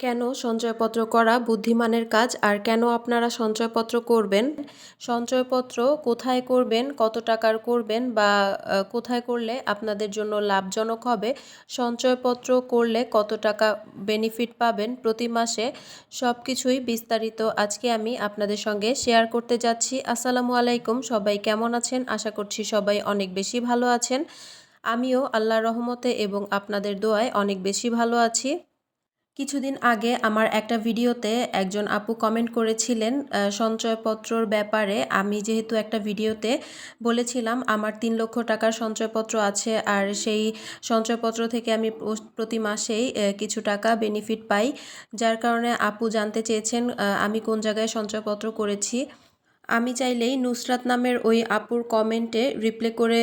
কেন সঞ্চয়পত্র করা বুদ্ধিমানের কাজ আর কেন আপনারা সঞ্চয়পত্র করবেন? সঞ্চয়পত্র কোথায় করবেন? কত টাকার করবেন? বা কোথায় করলে আপনাদের জন্য লাভজনক হবে? সঞ্চয়পত্র করলে কত টাকা বেনিফিট পাবেন প্রতি মাসে? সব কিছুই বিস্তারিত আজকে আমি আপনাদের সঙ্গে শেয়ার করতে যাচ্ছি। আসসালামু আলাইকুম, সবাই কেমন আছেন? আশা করছি সবাই অনেক বেশি ভালো আছেন। আমিও আল্লাহর রহমতে এবং আপনাদের দোয়ায় অনেক বেশি ভালো আছি। কিছুদিন আগে আমার একটা ভিডিওতে একজন আপু কমেন্ট করেছিলেন সঞ্চয়পত্রর ব্যাপারে। আমি যেহেতু একটা ভিডিওতে বলেছিলাম, আমার তিন লক্ষ টাকার সঞ্চয়পত্র আছে আর সেই সঞ্চয়পত্র থেকে আমি প্রতি মাসেই কিছু টাকা বেনিফিট পাই। যার কারণে আপু জানতে চেয়েছেন আমি কোন জায়গায় সঞ্চয়পত্র করেছি। আমি চাইলেই নুসরাত নামের ওই আপুর কমেন্টে রিপ্লে করে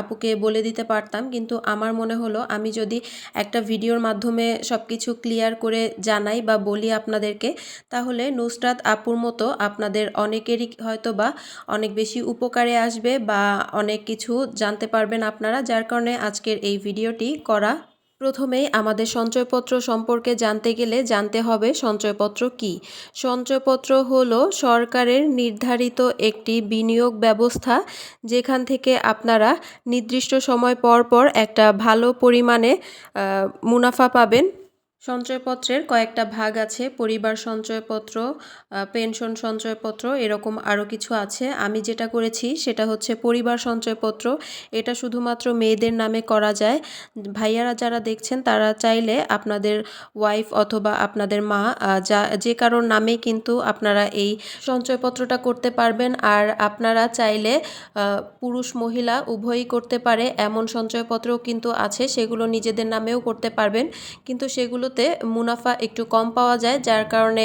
আপুকে বলে দিতে পারতাম, কিন্তু আমার মনে হলো আমি যদি একটা ভিডিওর মাধ্যমে সব কিছু ক্লিয়ার করে জানাই বা বলি আপনাদেরকে, তাহলে নুসরাত আপুর মতো আপনাদের অনেকেরই হয়তো বা অনেক বেশি উপকারে আসবে বা অনেক কিছু জানতে পারবেন আপনারা, যার কারণে আজকের এই ভিডিওটি করা প্রথমেই আমাদের সঞ্চয়পত্র সম্পর্কে জানতে গেলে জানতে হবে সঞ্চয়পত্র কি? সঞ্চয়পত্র হল সরকারের নির্ধারিত একটি বিনিয়োগ ব্যবস্থা, যেখান থেকে আপনারা নির্দিষ্ট সময় পর পর একটা ভালো পরিমাণে মুনাফা পাবেন। সঞ্চয়পত্রের কয়েকটা ভাগ আছে, পরিবার সঞ্চয়পত্র পেনশন সঞ্চয়পত্র, এরকম আরও কিছু আছে। আমি যেটা করেছি সেটা হচ্ছে পরিবার সঞ্চয়পত্র। এটা শুধুমাত্র মেয়েদের নামে করা যায়। ভাইয়ারা যারা দেখছেন, তারা চাইলে আপনাদের ওয়াইফ অথবা আপনাদের মা যা, যে কারোর নামে কিন্তু আপনারা এই সঞ্চয়পত্রটা করতে পারবেন। আর আপনারা চাইলে পুরুষ, মহিলা উভয়ই করতে পারে। এমন সঞ্চয়পত্রও কিন্তু আছে, সেগুলো নিজেদের নামেও করতে পারবেন। কিন্তু সেগুলোতে মুনাফা একটু কম পাওয়া যায়, যার কারণে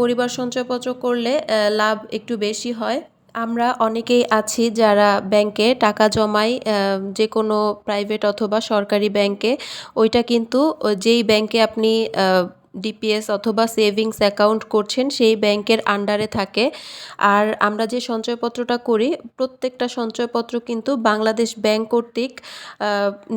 পরিবার সঞ্চয়পত্র করলে লাভ একটু বেশি হয়। আমরা অনেকেই আছি যারা ব্যাংকে টাকা জমাই যে কোনো প্রাইভেট অথবা সরকারি ব্যাংকে। ওইটা কিন্তু যেই ব্যাংকে আপনি ডিপিএস অথবা সেভিংস অ্যাকাউন্ট করছেন, সেই ব্যাংকের আন্ডারে থাকে। আর আমরা যে সঞ্চয়পত্রটা করি, প্রত্যেকটা সঞ্চয়পত্র কিন্তু বাংলাদেশ ব্যাংক কর্তৃক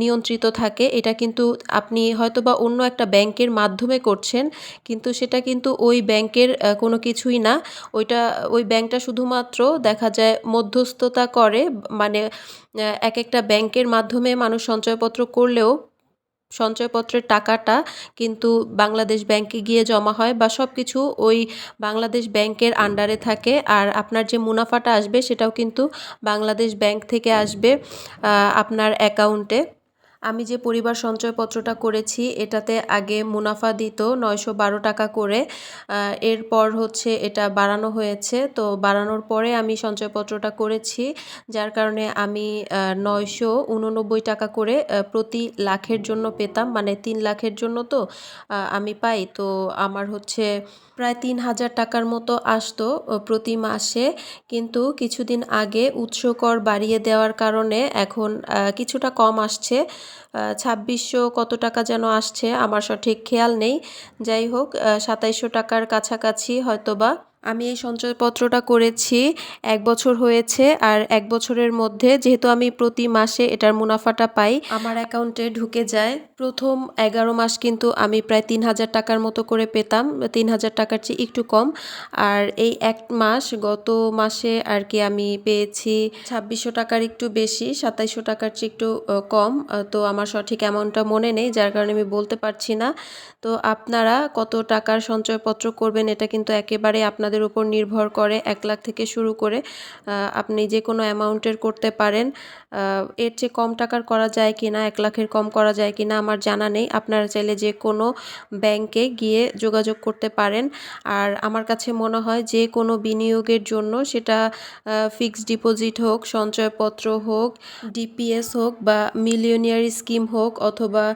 নিয়ন্ত্রিত থাকে। এটা কিন্তু আপনি হয়তোবা অন্য একটা ব্যাংকের মাধ্যমে করছেন, কিন্তু সেটা কিন্তু ওই ব্যাংকের কোনো কিছুই না। ওইটা, ওই ব্যাংকটা শুধুমাত্র দেখা যায় মধ্যস্থতা করে মানে এক একটা ব্যাংকের মাধ্যমে মানুষ সঞ্চয়পত্র করলেও সঞ্চয়পত্রের টাকাটা কিন্তু বাংলাদেশ ব্যাংকে গিয়ে জমা হয় বা সব কিছু ওই বাংলাদেশ ব্যাংকের আন্ডারে থাকে। আর আপনার যে মুনাফাটা আসবে সেটাও কিন্তু বাংলাদেশ ব্যাংক থেকে আসবে আপনার অ্যাকাউন্টে আমি যে পরিবার সঞ্চয়পত্রটা করেছি, এটাতে আগে মুনাফা দিত নয়শো বারো টাকা করে। এরপর হচ্ছে এটা বাড়ানো হয়েছে। তো বাড়ানোর পরে আমি সঞ্চয়পত্রটা করেছি, যার কারণে আমি নয়শো উননব্বই টাকা করে প্রতি লাখের জন্য পেতাম। মানে তিন লাখের জন্য তো আমি পাই। তো আমার হচ্ছে প্রায় তিন হাজার টাকার মতো আসতো প্রতি মাসে। কিন্তু কিছুদিন আগে উৎস কর বাড়িয়ে দেওয়ার কারণে এখন কিছুটা কম আসছে। ছাব্বিশশো কত টাকা যেন আসছে, আমার সঠিক খেয়াল নেই। যাই হোক সাতাইশশো টাকার কাছাকাছি হয়তোবা আমি এই সঞ্চয়পত্রটা করেছি, এক বছর হয়েছে আর এক বছরের মধ্যে যেহেতু আমি প্রতি মাসে এটার মুনাফাটা পাই, আমার অ্যাকাউন্টে ঢুকে যায়। প্রথম এগারো মাস কিন্তু আমি প্রায় তিন হাজার টাকার মতো করে পেতাম, তিন হাজার টাকার চেয়ে একটু কম। আর এই এক মাস, গত মাসে আর কি আমি পেয়েছি ছাব্বিশশো টাকার একটু বেশি, সাতাইশশো টাকার চেয়ে একটু কম। তো আমার সঠিক অ্যামাউন্টটা মনে নেই, যার কারণে আমি বলতে পারছি না। তো আপনারা কত টাকার সঞ্চয়পত্র করবেন এটা কিন্তু একেবারে আপনাদের উপর নির্ভর করে এক লাখ থেকে শুরু করে আপনি যে কোনো অ্যামাউন্টের করতে পারেন। এর চেয়ে কম টাকার করা যায় কি না এক লাখের কম করা যায় কি না আমার জানা নেই। আপনারা চাইলে যে কোনো ব্যাংকে গিয়ে যোগাযোগ করতে পারেন। আর আমার কাছে মনে হয় যে কোনো বিনিয়োগের জন্য সেটা ফিক্সড ডিপোজিট হোক, সঞ্চয়পত্র হোক, ডিপিএস হোক বা মিলিয়নিয়ারি স্কিম হোক অথবা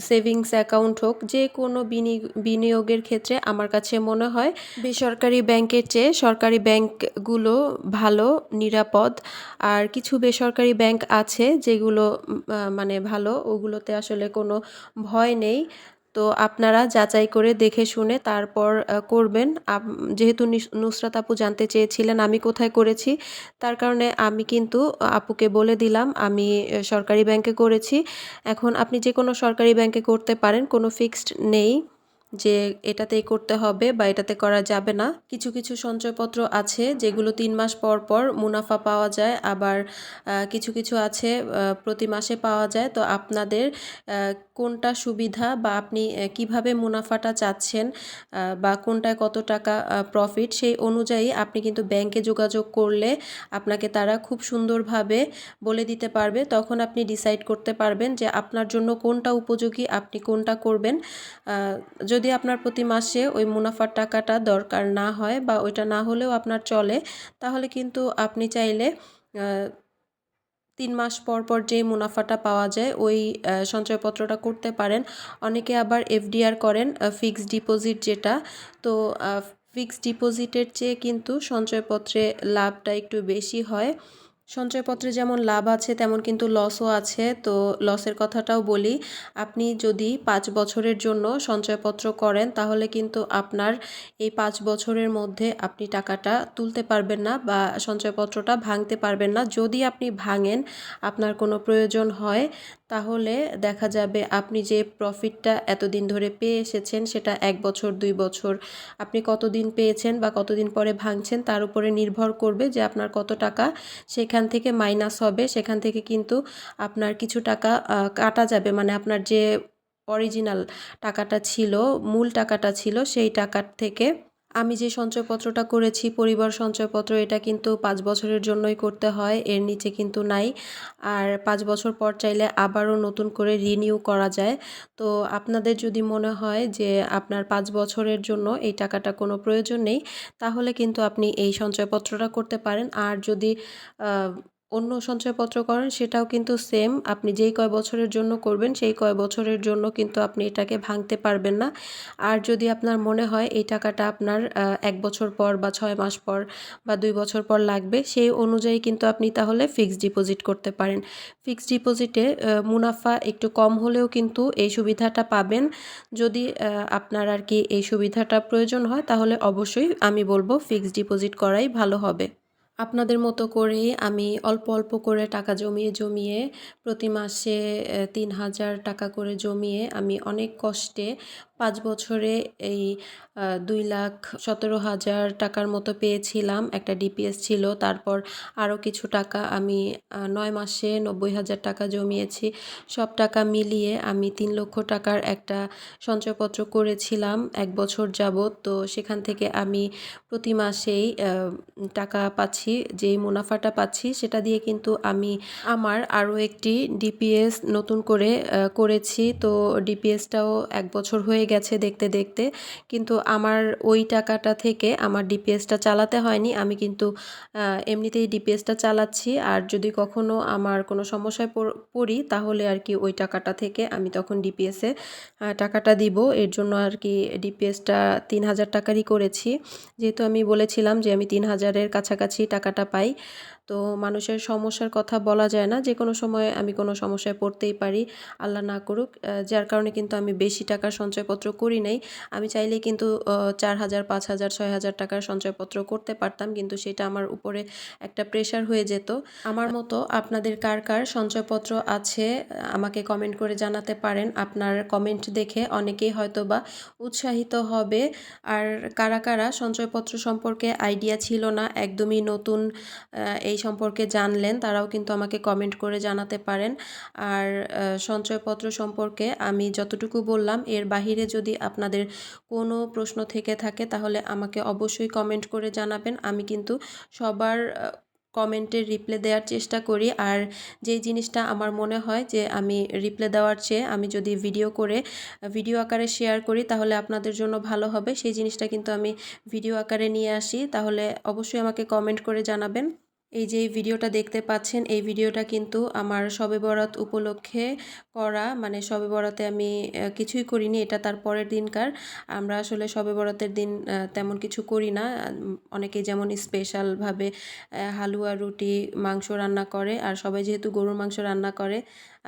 সেভিংস অ্যাকাউন্ট হোক, যে কোনো বিনি- বিনিয়োগের ক্ষেত্রে আমার কাছে মনে হয় বেসরকারি ব্যাংকের চেয়ে সরকারি ব্যাংকগুলো ভালো, নিরাপদ। আর কিছু বেসরকারি ব্যাংক আছে যেগুলো মানে ভালো, ওগুলোতে আসলে কোনো ভয় নেই। তো আপনারা যাচাই করে দেখে শুনে তারপর করবেন। যেহেতু নুসরাত আপু জানতে চেয়েছিলেন আমি কোথায় করেছি, তার কারণে আমি কিন্তু আপুকে বলে দিলাম, আমি সরকারি ব্যাংকে করেছি। এখন আপনি যে কোনো সরকারি ব্যাংকে করতে পারেন, কোনো ফিক্সড নেই। যে এটাতেই করতে হবে বা এটাতে করা যাবে না। কিছু কিছু সঞ্চয়পত্র আছে যেগুলো তিন মাস পর পর মুনাফা পাওয়া যায়। আবার কিছু কিছু আছে প্রতি মাসে পাওয়া যায়। তো আপনাদের কোনটা সুবিধা বা আপনি কীভাবে মুনাফাটা চাচ্ছেন বা কোনটায় কত টাকা প্রফিট সেই অনুযায়ী আপনি কিন্তু ব্যাংকে যোগাযোগ করলে আপনাকে তারা খুব সুন্দরভাবে বলে দিতে পারবে। তখন আপনি ডিসাইড করতে পারবেন যে আপনার জন্য কোনটা উপযোগী, আপনি কোনটা করবেন। যদি আপনার প্রতি মাসে ওই মুনাফার টাকাটা দরকার না হয় বা ওইটা না হলেও আপনার চলে, তাহলে কিন্তু আপনি চাইলে তিন মাস পর পর যে মুনাফাটা পাওয়া যায়, ওই সঞ্চয়পত্রটা করতে পারেন। অনেকে আবার এফডিআর করেন ফিক্সড ডিপোজিট যেটা। তো ফিক্সড ডিপোজিটের চেয়ে কিন্তু সঞ্চয়পত্রে লাভটা একটু বেশি হয়। সঞ্চয়পত্রে যেমন লাভ আছে, তেমন কিন্তু লসও আছে। তো লসের কথাটাও বলি, আপনি যদি পাঁচ বছরের জন্য সঞ্চয়পত্র করেন, তাহলে কিন্তু আপনার এই পাঁচ বছরের মধ্যে আপনি টাকাটা তুলতে পারবেন না বা সঞ্চয়পত্রটা ভাঙতে পারবেন না। যদি আপনি ভাঙেন, আপনার কোনো প্রয়োজন হয় তাহলে দেখা যাবে আপনি যে প্রফিটটা এতদিন ধরে পেয়ে এসেছেন, সেটা এক বছর, দুই বছর। আপনি কতদিন পেয়েছেন বা কতদিন পরে ভাঙছেন, তার উপরে নির্ভর করবে যে আপনার কত টাকা সেখান থেকে মাইনাস হবে। সেখান থেকে কিন্তু আপনার কিছু টাকা কাটা যাবে। মানে আপনার যে অরিজিনাল টাকাটা ছিল, মূল টাকাটা ছিল, সেই টাকার থেকে আমি যে সঞ্চয়পত্রটা করেছি, পরিবার সঞ্চয়পত্র, এটা কিন্তু পাঁচ বছরের জন্যই করতে হয়, এর নিচে কিন্তু নাই। আর পাঁচ বছর পর চাইলে আবারও নতুন করে রিনিউ করা যায়। তো আপনাদের যদি মনে হয় যে আপনার পাঁচ বছরের জন্য এই টাকাটা কোনো প্রয়োজন নেই, তাহলে কিন্তু আপনি এই সঞ্চয়পত্রটা করতে পারেন। আর যদি অন্য সঞ্চয়পত্র করেন, সেটাও কিন্তু সেম আপনি যেই কয় বছরের জন্য করবেন, সেই কয় বছরের জন্য কিন্তু আপনি এটাকে ভাঙতে পারবেন না। আর যদি আপনার মনে হয় এই টাকাটা আপনার এক বছর পর বা ছয় মাস পর বা দুই বছর পর লাগবে, সেই অনুযায়ী কিন্তু আপনি তাহলে ফিক্সড ডিপোজিট করতে পারেন। ফিক্সড ডিপোজিটে মুনাফা একটু কম হলেও কিন্তু এই সুবিধাটা পাবেন। যদি আপনার আর কি এই সুবিধাটা প্রয়োজন হয়, তাহলে অবশ্যই আমি বলব ফিক্সড ডিপোজিট করাই ভালো হবে। আপনাদের মতো করেই আমি অল্প অল্প করে টাকা জমিয়ে জমিয়ে প্রতি মাসে তিন হাজার টাকা করে জমিয়ে আমি অনেক কষ্টে পাঁচ বছরে এই দুই লাখ সতেরো হাজার টাকার মতো পেয়েছিলাম একটা ডিপিএস ছিল। তারপর আরও কিছু টাকা আমি নয় মাসে নব্বই হাজার টাকা জমিয়েছি। সব টাকা মিলিয়ে আমি তিন লক্ষ টাকার একটা সঞ্চয়পত্র করেছিলাম এক বছর যাবৎ। তো সেখান থেকে আমি প্রতি মাসেই টাকা পাচ্ছি, যেই মুনাফাটা পাচ্ছি সেটা দিয়ে কিন্তু আমি আমার আরও একটি ডিপিএস নতুন করে করেছি। তো ডিপিএসটাও এক বছর হয়ে গেছে দেখতে দেখতে। কিন্তু আমার ওই টাকাটা থেকে আমার ডিপিএসটা চালাতে হয়নি। আমি কিন্তু এমনিতেই ডিপিএসটা চালাচ্ছি। আর যদি কখনো আমার কোনো সমস্যায় পড়ি তাহলে আর কি ওই টাকাটা থেকে আমি তখন ডিপিএসে টাকাটা দিব। এর জন্য আর কি ডিপিএসটা তিন হাজার টাকারই করেছি। যেহেতু আমি বলেছিলাম যে আমি তিন হাজারের কাছাকাছি টাকাটা পাই। তো মানুষের সমস্যার কথা বলা যায় না। যে কোনো সময় আমি কোনো সমস্যায় পড়তেই পারি, আল্লাহ না করুক। যার কারণে কিন্তু আমি বেশি টাকার সঞ্চয়পত্র করি নাই। আমি চাইলে কিন্তু চার হাজার, পাঁচ হাজার, ছয় হাজার টাকার সঞ্চয়পত্র করতে পারতাম, কিন্তু সেটা আমার উপরে একটা প্রেশার হয়ে যেত। আমার মতো আপনাদের কার কার সঞ্চয়পত্র আছে, আমাকে কমেন্ট করে জানাতে পারেন। আপনার কমেন্ট দেখে অনেকেই হয়তো বা উৎসাহিত হবে। আর কারা কারা সঞ্চয়পত্র সম্পর্কে আইডিয়া ছিল না, একদমই নতুন এই এই সম্পর্কে জানলেন, তারাও কিন্তু আমাকে কমেন্ট করে জানাতে পারেন। আর সঞ্চয়পত্র সম্পর্কে আমি যতটুকু বললাম, এর বাহিরে যদি আপনাদের কোনো প্রশ্ন থেকে থাকে, তাহলে আমাকে অবশ্যই কমেন্ট করে জানাবেন। আমি কিন্তু সবার কমেন্টের রিপ্লে দেওয়ার চেষ্টা করি। আর যেই জিনিসটা আমার মনে হয় যে আমি রিপ্লে দেওয়ার চেয়ে আমি যদি ভিডিও করে ভিডিও আকারে শেয়ার করি, তাহলে আপনাদের জন্য ভালো হবে। সেই জিনিসটা কিন্তু আমি ভিডিও আকারে নিয়ে আসি। তাহলে অবশ্যই আমাকে কমেন্ট করে জানাবেন। এই যে ভিডিওটা দেখতে পাচ্ছেন, এই ভিডিওটা কিন্তু আমার শবে বরাত উপলক্ষে করা। মানে শবে বরাতে আমি কিছুই করিনি, এটা তার পরের দিনকার। আমরা আসলে শবে বরাতের দিন তেমন কিছু করি না। অনেকে যেমন স্পেশালভাবে হালুয়া, রুটি, মাংস রান্না করে। আর সবাই যেহেতু গরুর মাংস রান্না করে,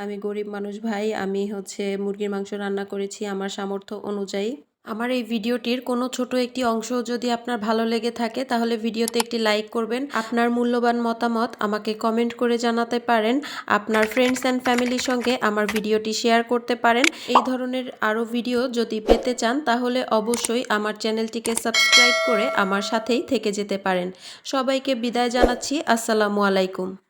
আমি গরিব মানুষ ভাই, আমি হচ্ছে মুরগির মাংস রান্না করেছি আমার সামর্থ্য অনুযায়ী। আমার এই ভিডিওটির কোনো ছোট একটি অংশ যদি আপনার ভালো লেগে থাকে, তাহলে ভিডিওতে একটি লাইক করবেন। আপনার মূল্যবান মতামত আমাকে কমেন্ট করে জানাতে পারেন। আপনার ফ্রেন্ডস অ্যান্ড ফ্যামিলির সঙ্গে আমার ভিডিওটি শেয়ার করতে পারেন। এই ধরনের আরও ভিডিও যদি পেতে চান, তাহলে অবশ্যই আমার চ্যানেলটিকে সাবস্ক্রাইব করে আমার সাথেই থেকে যেতে পারেন। সবাইকে বিদায় জানাচ্ছি। আসসালামু আলাইকুম।